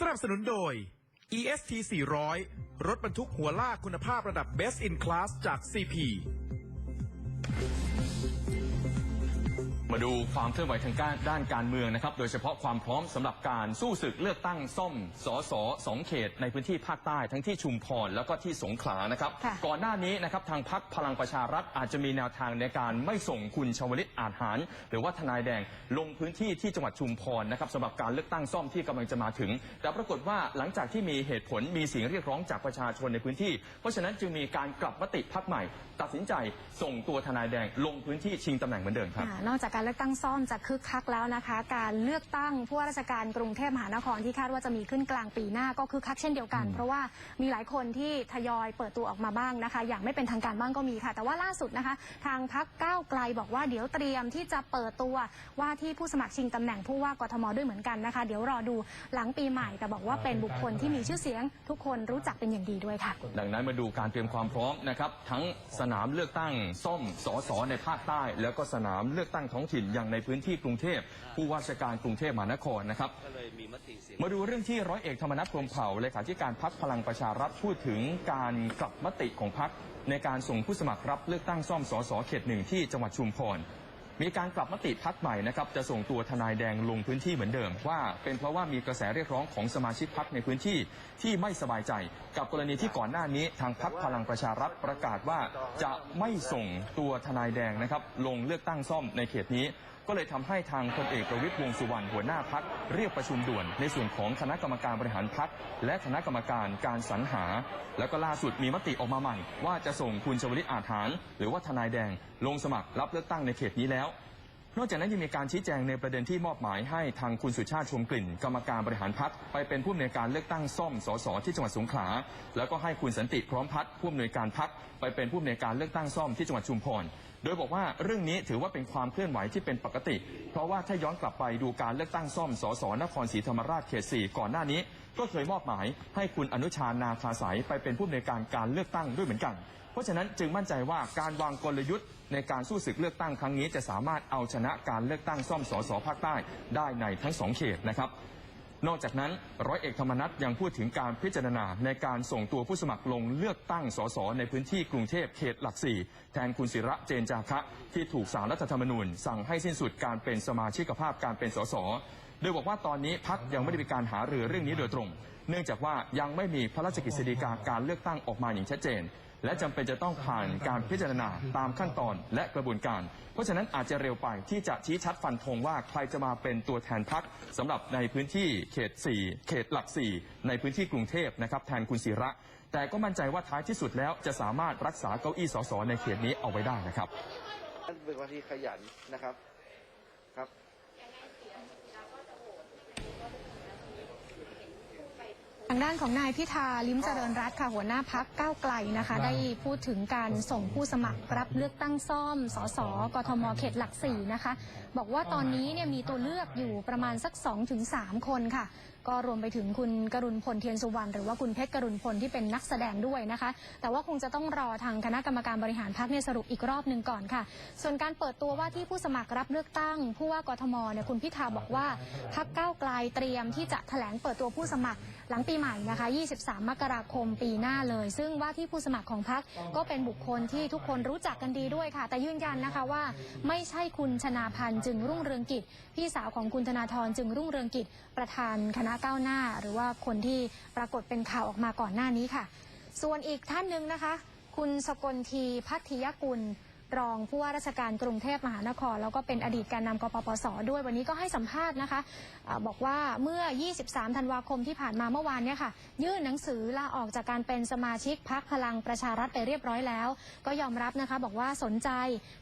สนับสนุนโดย EST 400 รถบรรทุกหัวลากคุณภาพระดับ Best in Class จาก CP มาดูความเคลื่อนไหวทางการด้านการเมืองนะครับ โดยเฉพาะความพร้อมสำหรับการสู้ศึกเลือกตั้งซ่อมสอสอสองเขตในพื้นที่ภาคใต้ทั้งที่ชุมพรแล้วก็ที่สงขลานะครับค่ะก่อนหน้านี้นะครับทางพักพลังประชารัฐอาจจะมีแนวทางในการไม่ส่งคุณชวลิตอาจหาร หรือว่าทนายแดงลงพื้นที่ที่จังหวัดชุมพรนะครับสำหรับการเลือกตั้งซ่อมที่กำลังจะมาถึง แต่ปรากฏว่าหลังจากที่มีเหตุผลมีเสียงเรียกร้องจากประชาชนในพื้นที่ เพราะฉะนั้นจึงมีการกลับมติพักใหม่ ตัดสินใจส่งตัวทนายแดงลงพื้นที่ชิงตำแหน่งเหมือนเดิมครับอ่านอกจากการเลือกตั้งซ่อมจะคึกคักแล้วนะคะ การเลือกตั้งผู้ว่าราชการกรุงเทพมหานครที่คาดว่าจะมีขึ้นกลางปีหน้าก็คึกคักเช่นเดียวกัน เพราะว่ามีหลายคนที่ทยอยเปิดตัวออกมาบ้างนะคะ อย่างไม่เป็นทางการบ้างก็มีค่ะ แต่ว่าล่าสุดนะคะ ทางพักก้าวไกลบอกว่าเดี๋ยวเตรียมที่จะเปิดตัวว่าที่ผู้สมัครชิงตำแหน่งผู้ว่ากทมด้วยเหมือนกันนะคะ เดี๋ยวรอดูหลังปีใหม่ แต่บอกว่าเป็นบุคคลที่มีชื่อเสียง ทุกคนรู้จักเป็นอย่างดีด้วยค่ะ ดังนั้นมาดูการเตรียมความพร้อมนะครับทั้งสนามเลือกตั้งซ่อมสอสอในภาคใต้ แล้วก็สนามเลือกตั้งท้องถิ่นอย่างในพื้นที่กรุงเทพผู้ว่าราชการกรุงเทพมหานครนะครับก็เลยมีมติเสียงมาดูเรื่องที่ร้อยเอกธรรมนัฐพรหมเผ่าเลขาธิการพักพลังประชารัฐพูดถึงการกลับมติของพักในการส่งผู้สมัครรับเลือกตั้งซ่อมสสเขตหนึ่งที่จังหวัดชุมพร มีการกลับมติพักใหม่นะครับจะส่งตัวทนายแดงลงพื้นที่เหมือนเดิม ว่าเป็นเพราะว่ามีกระแสเรียกร้องของสมาชิกพักในพื้นที่ที่ไม่สบายใจ กับกรณีที่ก่อนหน้านี้ทางพักพลังประชารัฐประกาศว่าจะไม่ส่งตัวทนายแดงนะครับลงเลือกตั้งซ่อมในเขตนี้ก็เลยทำให้ทางพลเอกประวิตรวงสุวรรณหัวหน้าพักเรียกประชุมด่วนในส่วนของคณะกรรมการบริหารพักและคณะกรรมการการสรรหา แล้วก็ล่าสุดมีมติออกมาใหม่ ว่าจะส่งคุณชวลิตอาจหารหรือว่าทนายแดง ลงสมัครรับเลือกตั้งในเขตนี้แล้วนอกจากนั้นยังมีการชี้แจงในประเด็นที่มอบหมายให้ทางคุณสุชาติชมกลิ่น กรรมการบริหารพักไปเป็นผู้อำนวยการเลือกตั้งซ่อมสสที่จังหวัดสงขลาแล้วก็ให้คุณสันติพร้อมพัฒน์ผู้อำนวยการพักไปเป็นผู้อำนวยการเลือกตั้งซ่อมที่จังหวัดชุมพร โดยบอกว่าเรื่องนี้ถือว่าเป็นความเคลื่อนไหวที่เป็นปกติ เพราะว่าถ้าย้อนกลับไปดูการเลือกตั้งซ่อมสสนครศรีธรรมราชเขต4ก่อนหน้านี้ ก็เคยมอบหมายให้คุณอนุชานาคาสายไปเป็นผู้อำนวยการการเลือกตั้งด้วยเหมือนกัน เพราะฉะนั้นจึงมั่นใจว่าการวางกลยุทธ์ในการสู้ศึกเลือกตั้งครั้งนี้จะสามารถเอาชนะการเลือกตั้งซ่อมสสภาคใต้ได้ในทั้งสองเขตนะครับ นอกจากนั้นร้อยเอกธรรมนัฐยังพูดถึงการพิจารณาในการส่งตัวผู้สมัครลงเลือกตั้งสสในพื้นที่กรุงเทพเขตหลักสี่แทนคุณศิระเจนจาคะ ที่ถูกสารรัฐธรรมนูญ สั่งให้สิ้นสุดการเป็นสมาชิกภาพการเป็นสสโดยบอกว่าตอนนี้พักยังไม่ได้มีการหารือเรื่องนี้โดยตรง เนื่องจากว่ายังไม่มีพระราชกฤษฎีกาการเลือกตั้งออกมาอย่างชัดเจน และจำเป็นจะต้องผ่านการพิจารณาตามขั้นตอนและกระบวนการ เพราะฉะนั้นอาจจะเร็วไปที่จะชี้ชัดฟันธงว่าใครจะมาเป็นตัวแทนพักสำหรับในพื้นที่เขต 4 เขตหลัก 4 ในพื้นที่กรุงเทพนะครับแทนคุณศิระ แต่ก็มั่นใจว่าท้ายที่สุดแล้วจะสามารถรักษาเก้าอี้สสในเขตนี้เอาไว้ได้นะครับเป็นคนที่ขยันนะครับ ทางด้านของนายพิธาลิ้มเจริญรัตน์ค่ะหัวหน้าพักก้าวไกลนะคะ ได้พูดถึงการส่งผู้สมัครรับเลือกตั้งซ่อมสสกทมเขตหลักสี่นะคะ บอกว่าตอนนี้เนี่ยมีตัวเลือกอยู่ประมาณสัก 2-3 คนค่ะก็รวมไปถึงคุณกรุณพลเทียนสุวรรณหรือว่าคุณเพชรกรุณพลที่เป็นนักแสดงด้วยนะคะ แต่ว่าคงจะต้องรอทางคณะกรรมการบริหารพักเนี่ยสรุปอีกรอบหนึ่งก่อนค่ะ ส่วนการเปิดตัวว่าที่ผู้สมัครรับเลือกตั้งผู้ว่ากทมเนี่ยคุณพิธาบอกว่าพักก้าวไกลเตรียมที่จะแถลงเปิดตัวผู้สมัครหลังปีใหม่นะคะ 23 มกราคมปีหน้าเลย ซึ่งว่าที่ผู้สมัครของพักก็เป็นบุคคลที่ทุกคนรู้จักกันดีด้วยค่ะ แต่ยืนยันนะคะว่าไม่ใช่คุณชนาพันธ์จึงรุ่งเรืองกิจ พี่สาวของคุณธนาธรจึงรุ่งเรืองกิจประธานคณะก้าวหน้า หรือว่าคนที่ปรากฏเป็นข่าวออกมาก่อนหน้านี้ค่ะ ส่วนอีกท่านหนึ่งนะคะ คุณสกลทีพัทยกุล รองผู้ว่าราชการกรุงเทพมหานคร แล้วก็เป็นอดีตการนำกปปส ด้วยวันนี้ก็ให้สัมภาษณ์นะคะอาบอกว่าเมื่อ 23 ธันวาคมที่ผ่านมาเมื่อวานเนี่ยค่ะ ยื่นหนังสือลาออกจากการเป็นสมาชิกพักพลังประชารัฐไปเรียบร้อยแล้ว ก็ยอมรับนะคะ บอกว่าสนใจ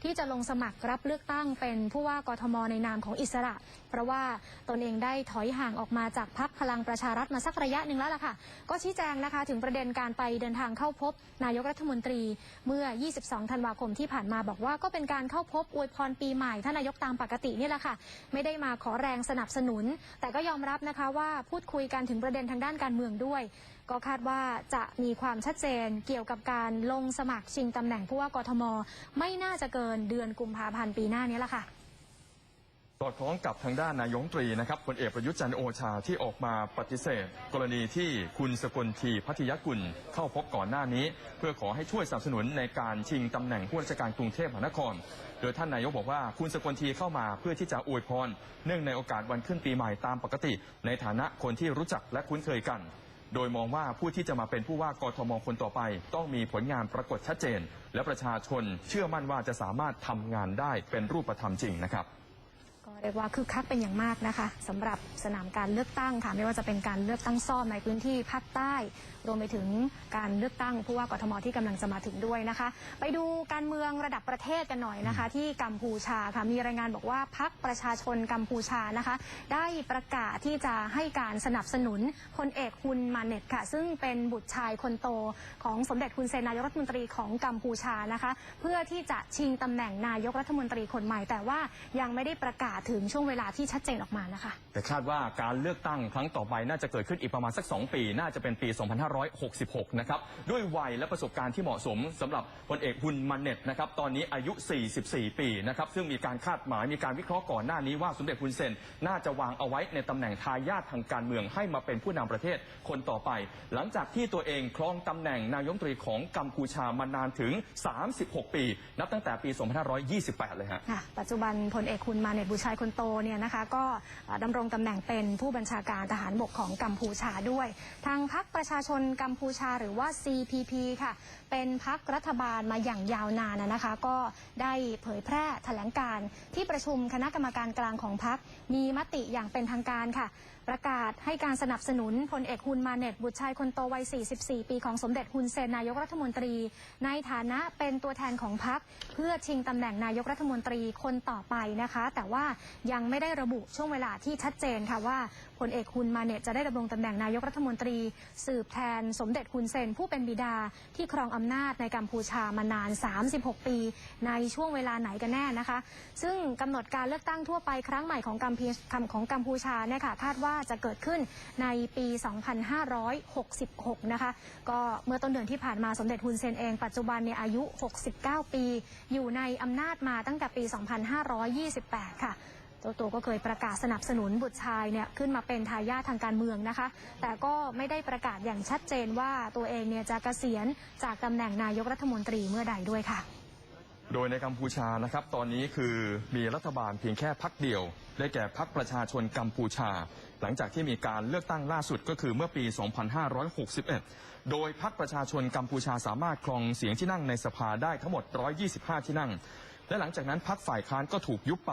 ที่จะลงสมัครรับเลือกตั้งเป็นผู้ว่ากทมในนามของอิสระ เพราะว่าตนเองได้ถอยห่างออกมาจากพักพลังประชารัฐมาสักระยะหนึ่งแล้วล่ะค่ะ ก็ชี้แจงนะคะ ถึงประเด็นการไปเดินทางเข้าพบ นายกรัฐมนตรีเมื่อ 22 ธันวาคมที่ผ่านมาบอกว่าก็เป็นการเข้าพบอวยพรปีใหม่ท่านนายกตามปกตินี่แหละค่ะ ไม่ได้มาขอแรงสนับสนุน แต่ก็ยอมรับนะคะว่าพูดคุยกันถึงประเด็นทางด้านการเมืองด้วย ก็คาดว่าจะมีความชัดเจนเกี่ยวกับการลงสมัครชิงตำแหน่งผู้ว่ากทม ไม่น่าจะเกินเดือนกุมภาพันธ์ปีหน้านี้ละค่ะ สอดคล้องกับทางด้านนายกรัฐมนตรีนะครับพลเอกประยุทธ์จันทร์โอชาที่ออกมาปฏิเสธ กรณีที่คุณสกลทีพัทยกุลเข้าพบก่อนหน้านี้ เพื่อขอให้ช่วยสนับสนุนในการชิงตำแหน่งผู้ราชการกรุงเทพมหานคร โดยท่านนายกบอกว่าคุณสกลทีเข้ามาเพื่อที่จะอวยพร เนื่องในโอกาสวันขึ้นปีใหม่ตามปกติ ในฐานะคนที่รู้จักและคุ้นเคยกัน โดยมองว่าผู้ที่จะมาเป็นผู้ว่ากทมคนต่อไป ต้องมีผลงานปรากฏชัดเจน และประชาชนเชื่อมั่นว่าจะสามารถทำงานได้เป็นรูปธรรมจริงนะครับ เรียกว่าคึกคักเป็นอย่างมากนะคะสำหรับสนามการเลือกตั้งค่ะ ไม่ว่าจะเป็นการเลือกตั้งซ่อมในพื้นที่ภาคใต้ รวมไปถึงการเลือกตั้งผู้ว่ากทมที่กำลังจะมาถึงด้วยนะคะ ไปดูการเมืองระดับประเทศกันหน่อยนะคะ ที่กัมพูชาค่ะมีรายงานบอกว่าพักประชาชนกัมพูชานะคะ ได้ประกาศที่จะให้การสนับสนุนพลเอกฮุนมาเน็ตค่ะ ซึ่งเป็นบุตรชายคนโตของสมเด็จฮุนเซนนายกรัฐมนตรีของกัมพูชานะคะ เพื่อที่จะชิงตำแหน่งนายกรัฐมนตรีคนใหม่แต่ว่ายังไม่ได้ประกาศถึงช่วงเวลาที่ชัดเจนออกมานะคะ แต่คาดว่าการเลือกตั้งครั้งต่อไปน่าจะเกิดขึ้นอีกประมาณสัก 2 ปี น่าจะเป็นปี 2566 นะครับ ด้วยวัยและประสบการณ์ที่เหมาะสมสำหรับพลเอกฮุนมันเน็ตนะครับ ตอนนี้อายุ 44 ปีนะครับ ซึ่งมีการคาดหมายมีการวิเคราะห์ก่อนหน้านี้ว่าสมเด็จฮุนเซนน่าจะวางเอาไว้ในตำแหน่งทายาททางการเมืองให้มาเป็นผู้นำประเทศคนต่อไป หลังจากที่ตัวเองครองตำแหน่งนายกรัฐมนตรีของกัมพูชามานานถึง 36 ปี นับตั้งแต่ปี 2528 เลยฮะค่ะปัจจุบันพลเอกคุณมาเนตบุตรชัยคนโตเนี่ยนะคะก็ดำรงตำแหน่งเป็นผู้บัญชาการทหารบกของกัมพูชาด้วย ทางพักประชาชนกัมพูชาหรือว่า CPP ค่ะ เป็นพักรัฐบาลมาอย่างยาวนานนะนะคะ ก็ได้เผยแพร่แถลงการที่ประชุมคณะกรรมการกลางของพักมีมติอย่างเป็นทางการค่ะ ประกาศให้การสนับสนุนพลเอกฮุนมาเน็ต บุตรชายคนโตวัย 44 ปีของสมเด็จฮุนเซนนายกรัฐมนตรี ในฐานะเป็นตัวแทนของพรรคเพื่อชิงตำแหน่งนายกรัฐมนตรีคนต่อไปนะคะ แต่ว่ายังไม่ได้ระบุช่วงเวลาที่ชัดเจนค่ะว่า พลเอกฮุนมาเน็ตจะได้ดำรงตำแหน่งนายกรัฐมนตรี สืบแทนสมเด็จฮุนเซนผู้เป็นบิดาที่ครองอำนาจในกัมพูชามานาน 36 ปี ในช่วงเวลาไหนกันแน่นะคะ ซึ่งกำหนดการเลือกตั้งทั่วไปครั้งใหม่ของกัมพีของกัมพูชาเนี่ยค่ะคาดว่าจะเกิดขึ้นในปี 2566 นะคะ ก็เมื่อต้นเดือนที่ผ่านมาสมเด็จฮุนเซนเองปัจจุบันเนี่ยอายุ 69 ปี อยู่ในอำนาจมาตั้งแต่ปี 2528 ค่ะ เจ้าตัวก็เคยประกาศสนับสนุนบุตรชายเนี่ยขึ้นมาเป็นทายาททางการเมืองนะคะ แต่ก็ไม่ได้ประกาศอย่างชัดเจนว่าตัวเองเนี่ยจะเกษียณจากตำแหน่งนายกรัฐมนตรีเมื่อใดด้วยค่ะ โดยในกัมพูชานะครับ ตอนนี้คือมีรัฐบาลเพียงแค่พักเดียว ได้แก่พักประชาชนกัมพูชา หลังจากที่มีการเลือกตั้งล่าสุดก็คือเมื่อปี 2561 โดยพักประชาชนกัมพูชาสามารถครองเสียงที่นั่งในสภาได้ทั้งหมด 125 ที่นั่ง และหลังจากนั้นพักฝ่ายค้านก็ถูกยุบไป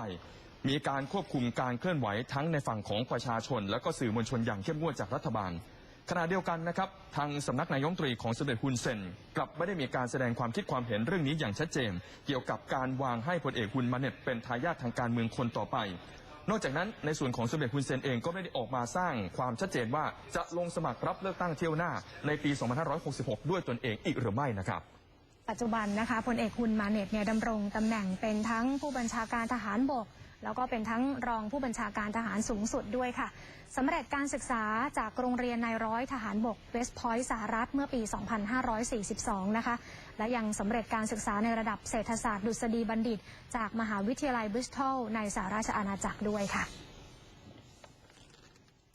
มีการควบคุมการเคลื่อนไหวทั้งในฝั่งของประชาชน และก็สื่อมวลชนอย่างเข้มงวดจากรัฐบาล ขณะเดียวกันนะครับ ทางสำนักนายกรัฐมนตรีของสมเด็จฮุนเซนกลับไม่ได้มีการแสดงความคิดความเห็นเรื่องนี้อย่างชัดเจน เกี่ยวกับการวางให้พลเอกฮุนมาเน็ตเป็นทายาททางการเมืองคนต่อไปนอกจากนั้นในส่วนของสมเด็จฮุนเซนเองก็ไม่ได้ออกมาสร้างความชัดเจนว่าจะลงสมัครรับเลือกตั้งเที่ยวหน้าในปี 2566 ด้วยตนเองอีกหรือไม่นะครับ ปัจจุบันนะคะพลเอกฮุนมาเน็ตเนี่ยดำรงตำแหน่งเป็นทั้งผู้บัญชาการทหารบก แล้วก็เป็นทั้งรองผู้บัญชาการทหารสูงสุดด้วยค่ะสำเร็จการศึกษาจากโรงเรียนนายร้อยทหารบกเวสต์พอยต์สหรัฐเมื่อปี 2542 นะคะ และยังสำเร็จการศึกษาในระดับเศรษฐศาสตร์ดุษฎีบัณฑิต จากมหาวิทยาลัยบริสตอลในสหราชอาณาจักรด้วยค่ะ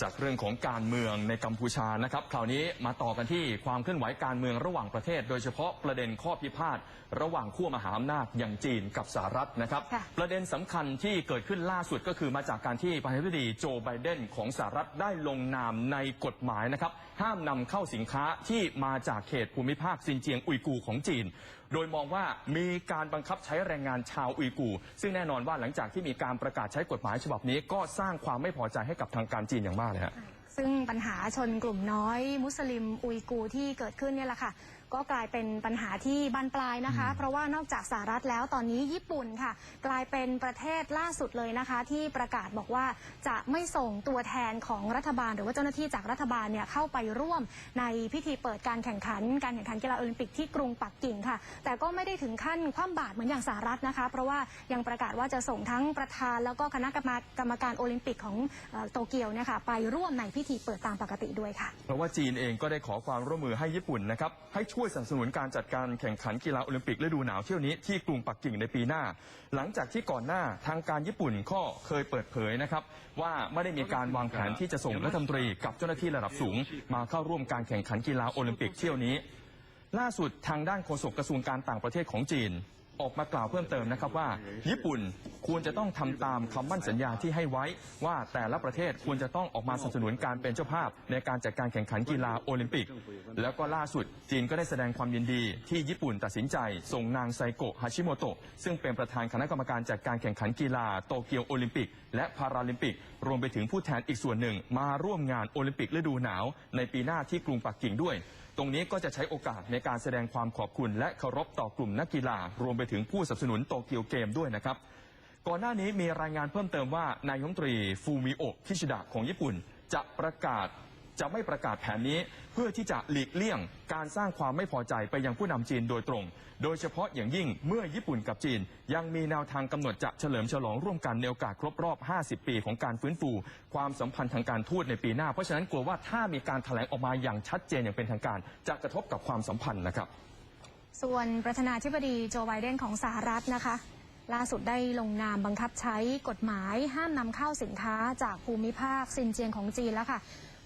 จากเรื่องของการเมืองในกัมพูชานะครับคราวนี้มาต่อกันที่ความเคลื่อนไหวการเมืองระหว่างประเทศ โดยเฉพาะประเด็นข้อพิพาทระหว่างขั้วมหาอำนาจอย่างจีนกับสหรัฐนะครับค่ะประเด็นสำคัญที่เกิดขึ้นล่าสุดก็คือมาจากการที่ประธานาธิบดีโจไบเดนของสหรัฐได้ลงนามในกฎหมายนะครับห้ามนำเข้าสินค้าที่มาจากเขตภูมิภาคซินเจียงอุยกูร์ของจีน โดยมองว่ามีการบังคับใช้แรงงานชาวอุยกูร์ซึ่งแน่นอนว่าหลังจากที่มีการประกาศใช้กฎหมายฉบับนี้ ก็สร้างความไม่พอใจให้กับทางการจีนอย่างมากเลยฮะซึ่งปัญหาชนกลุ่มน้อย มุสลิมอุยกูร์ที่เกิดขึ้นเนี่ยแหละค่ะ ก็กลายเป็นปัญหาที่บานปลายนะคะ เพราะว่านอกจากสหรัฐแล้วตอนนี้ญี่ปุ่นค่ะ กลายเป็นประเทศล่าสุดเลยนะคะ ที่ประกาศบอกว่าจะไม่ส่งตัวแทนของรัฐบาล หรือว่าเจ้าหน้าที่จากรัฐบาลเนี่ยเข้าไปร่วมในพิธีเปิดการแข่งขัน การแข่งขันกีฬาโอลิมปิกที่กรุงปักกิ่งค่ะ แต่ก็ไม่ได้ถึงขั้นคว่ำบาตรเหมือนอย่างสหรัฐนะคะ เพราะว่ายังประกาศว่าจะส่งทั้งประธาน แล้วก็คณะกรรมการกรรมการโอลิมปิกของเอ่อโตเกียวเนี่ยค่ะไปร่วมในพิพิธีเปิดตามปกติด้วยค่ะ เพราะว่าจีนเองก็ได้ขอความร่วมมือให้ญี่ปุ่นนะครับให้ช่วยสนับสนุนการจัดการแข่งขันกีฬาโอลิมปิกฤดูหนาวเที่ยวนี้ที่กรุงปักกิ่งในปีหน้า หลังจากที่ก่อนหน้าทางการญี่ปุ่นก็เคยเปิดเผยนะครับ ว่าไม่ได้มีการวางแผนที่จะส่งรัฐมนตรีกับเจ้าหน้าที่ระดับสูง มาเข้าร่วมการแข่งขันกีฬาโอลิมปิกเที่ยวนี้ ล่าสุดทางด้านโฆษกกระทรวงการต่างประเทศของจีน ออกมากล่าวเพิ่มเติมนะครับว่า ญี่ปุ่นควรจะต้องทำตามคำมั่นสัญญาที่ให้ไว้ ว่าแต่ละประเทศควรจะต้องออกมาสนับสนุนการเป็นเจ้าภาพ ในการจัดการแข่งขันกีฬาโอลิมปิก แล้วก็ล่าสุด จีนก็ได้แสดงความยินดีที่ญี่ปุ่นตัดสินใจ ส่งนางไซโกะฮาชิโมโตะซึ่งเป็นประธานคณะกรรมการจัดการแข่งขันกีฬาโตเกียวโอลิมปิก และพาราลิมปิก รวมไปถึงผู้แทนอีกส่วนหนึ่ง มาร่วมงานโอลิมปิกฤดูหนาว ในปีหน้าที่กรุงปักกิ่งด้วย รงนี้ก็จะใช้โอกาสในการแสดงความขอบคุณและเคารพต่อกลุ่มนักกีฬารวมไปถึงผู้สนับสนุนโตเกียวเกมด้วยนะครับ ก่อนหน้านี้มีรายงานเพิ่มเติมว่านายกรัฐมตรีฟูมิโอะคิชิดะของญี่ปุ่น จะประกาศ จะไม่ประกาศแผนนี้ เพื่อที่จะหลีกเลี่ยงการสร้างความไม่พอใจไปยังผู้นำจีนโดยตรง โดยเฉพาะอย่างยิ่งเมื่อญี่ปุ่นกับจีน ยังมีแนวทางกำหนดจะเฉลิมฉลองร่วมกันในโอกาสครบรอบ 50 ปีของการฟื้นฟู ความสัมพันธ์ทางการทูตในปีหน้า เพราะฉะนั้นกลัวว่าถ้ามีการแถลงออกมาอย่างชัดเจนอย่างเป็นทางการ จะกระทบกับความสัมพันธ์นะครับ ส่วนประธานาธิบดีโจไบเดนของสหรัฐนะคะล่าสุดได้ลงนามบังคับใช้กฎหมายห้ามนำเข้าสินค้าจากภูมิภาคซินเจียงของจีนแล้วค่ะ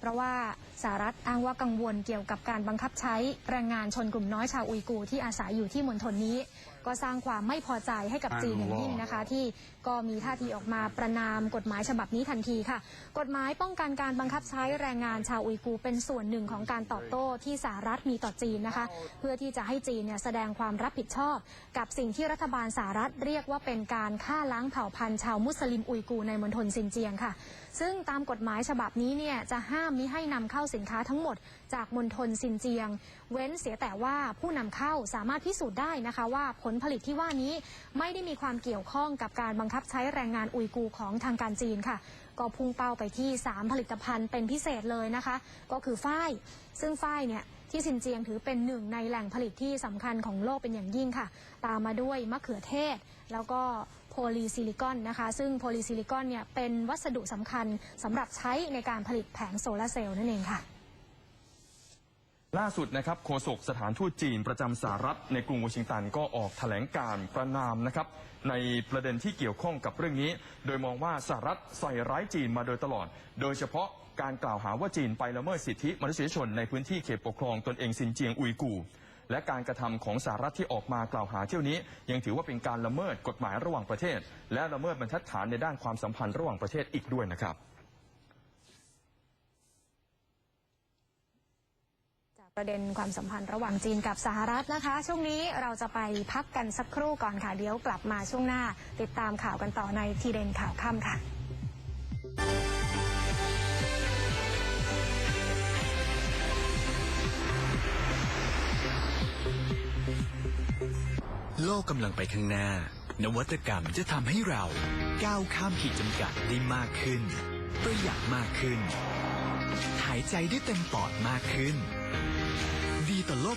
เพราะว่าสหรัฐอ้างว่ากังวลเกี่ยวกับการบังคับใช้แรงงานชนกลุ่มน้อยชาวอุยกูร์ที่อาศัยอยู่ที่มณฑลนี้ ก็สร้างความไม่พอใจให้กับจีนอย่างยิ่งนะคะ ที่ก็มีท่าทีออกมาประนามกฎหมายฉบับนี้ทันทีค่ะ กฎหมายป้องกันการบังคับใช้แรงงานชาวอุยกูร์เป็นส่วนหนึ่งของการตอบโต้ที่สหรัฐมีต่อจีนนะคะ เพื่อที่จะให้จีนเนี่ยแสดงความรับผิดชอบ กับสิ่งที่รัฐบาลสหรัฐเรียกว่าเป็นการฆ่าล้างเผ่าพันธุ์ชาวมุสลิมอุยกูร์ในมณฑลซินเจียงค่ะ ซึ่งตามกฎหมายฉบับนี้เนี่ยจะห้ามมิให้นำเข้าสินค้าทั้งหมด จากมณฑลซินเจียง เว้นเสียแต่ว่าผู้นำเข้าสามารถพิสูจน์ได้นะคะว่าผลผลิตที่ว่านี้ไม่ได้มีความเกี่ยวข้องกับการบังคับใช้แรงงานอุยกูร์ของทางการจีนค่ะ ก็พุ่งเป้าไปที่ 3 ผลิตภัณฑ์เป็นพิเศษเลยนะคะ ก็คือฝ้าย ซึ่งฝ้ายเนี่ยที่ซินเจียงถือเป็นหนึ่งในแหล่งผลิตที่สำคัญของโลกเป็นอย่างยิ่งค่ะ ตามมาด้วยมะเขือเทศ แล้วก็ โพลีซิลิคอนนะคะ ซึ่งโพลีซิลิคอนเนี่ยเป็นวัสดุสำคัญสำหรับใช้ในการผลิตแผงโซลาร์เซลล์นั่นเองค่ะ ล่าสุดนะครับโฆษกสถานทูตจีนประจำสหรัฐในกรุงวอชิงตันก็ออกแถลงการ์ประนามนะครับในประเด็นที่เกี่ยวข้องกับเรื่องนี้ โดยมองว่าสหรัฐใส่ร้ายจีนมาโดยตลอด โดยเฉพาะการกล่าวหาว่าจีนไปละเมิดสิทธิมนุษยชนในพื้นที่เขตปกครองตนเองซินเจียงอุยกู และการกระทำของสหรัฐที่ออกมากล่าวหาเที่ยวนี้ ยังถือว่าเป็นการละเมิดกฎหมายระหว่างประเทศ และละเมิดบรรทัดฐานในด้านความสัมพันธ์ระหว่างประเทศอีกด้วยนะครับจากประเด็นความสัมพันธ์ระหว่างจีนกับสหรัฐนะคะ ช่วงนี้เราจะไปพักกันสักครู่ก่อนค่ะ เดี๋ยวกลับมาช่วงหน้า ติดตามข่าวกันต่อในทีเด่นข่าวค่ำค่ะ โลกกำลังไปข้างหน้า นวัตกรรมจะทำให้เรา ก้าวข้ามขีดจำกัดได้มากขึ้น ประหยัดมากขึ้น หายใจได้เต็มปอดมากขึ้น ดีต่อโลก